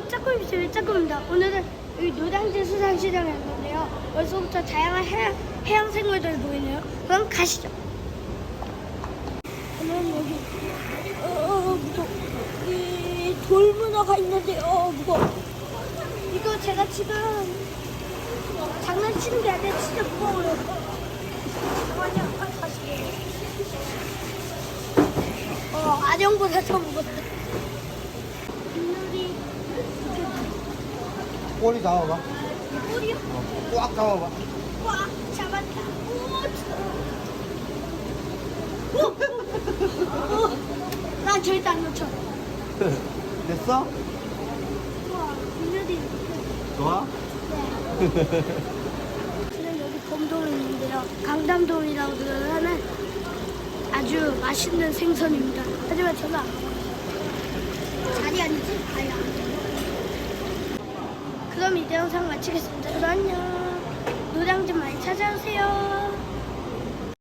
안녕하세요. 짝꿍입니다. 짝꿍입니다. 오늘은 여기 노량진 수산시장에 왔는데요. 벌써부터 다양한 해양, 해양 생물들이 보이네요. 그럼 가시죠. 그럼 여기 어 무거워. 이 돌문어가 있는데요. 어, 무거워. 이거 제가 지금 장난치는 게 아니라 진짜 무거워요. 잠깐만요. 아, 다시. 어, 안녕보다 더 무겁다. 빗물이 꼬리 잡아봐. 꼬리요? 어, 꽉 잡아봐. 꽉 잡았다. 오, 오, 오, 오. 나 절대 안 놓쳐. 됐어? 우와, 빗물이. 좋아? 네. 여기 곰돌이 있는데요. 강담돔이라고 하는 아주 맛있는 생선입니다. 하지만 저는 안 먹어요. 자리 아니지? 아니, 안 그럼 이제 영상 마치겠습니다. 그럼 안녕. 노량진 많이 찾아오세요.